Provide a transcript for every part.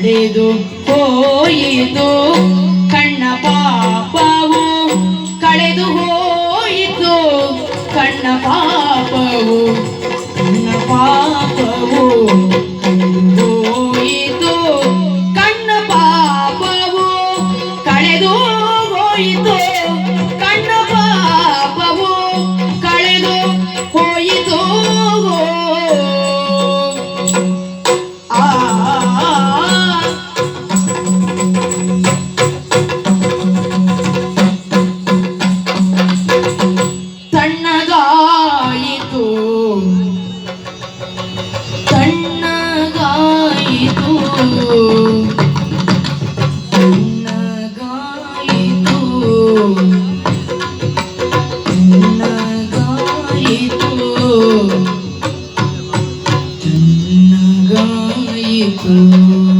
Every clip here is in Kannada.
ನಡೆದು ಹೋಯಿತು. ಕಣ್ಣ ಪಾಪವು ಕಳೆದು ಹೋಯಿತು. ಕಣ್ಣ ಪಾಪವು Espírito.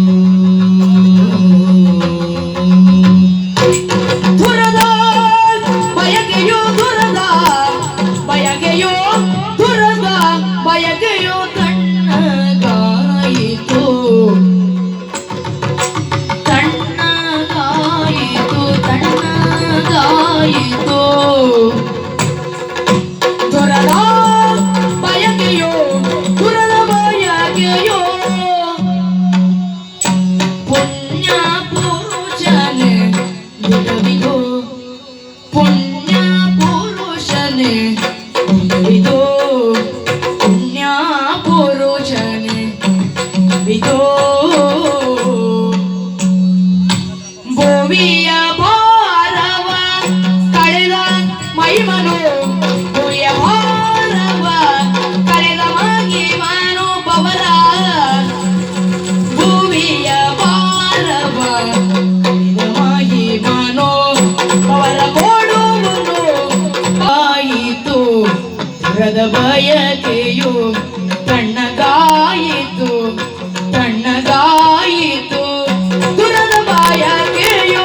ತುಂಬಿತು ಪುಣ್ಯ ಪುರುಷನೇ ತುಂಬಿತು ಪುಣ್ಯ ಪುರುಷನೇ ತುಂಬಿತು ಭೂಮಿಯ ದುಃಖದ ಬಯಕೆಯು ತಣ್ಣಗಾಯಿತು ತಣ್ಣಗಾಯಿತು. ದುರದ ಬಯಕೆಯು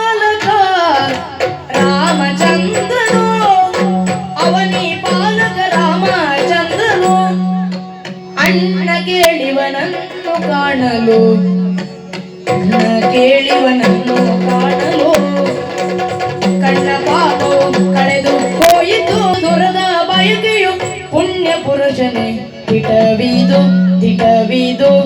ಅಣ್ಣ ಕೇಳಿವನನ್ನು ಕಾಣಲು. ಅಣ್ಣ ಕೇಳಿವನನ್ನು ಕಾಣಲು. ಕಣ್ಣ ಪಾಪವು ಕಳೆದು ಹೋಯಿತು. ದುರದ ಬಯಕೆಯು ಪುಣ್ಯ ಪುರುಷನೇ. ತಿಟವಿದು ತಿಟವಿದು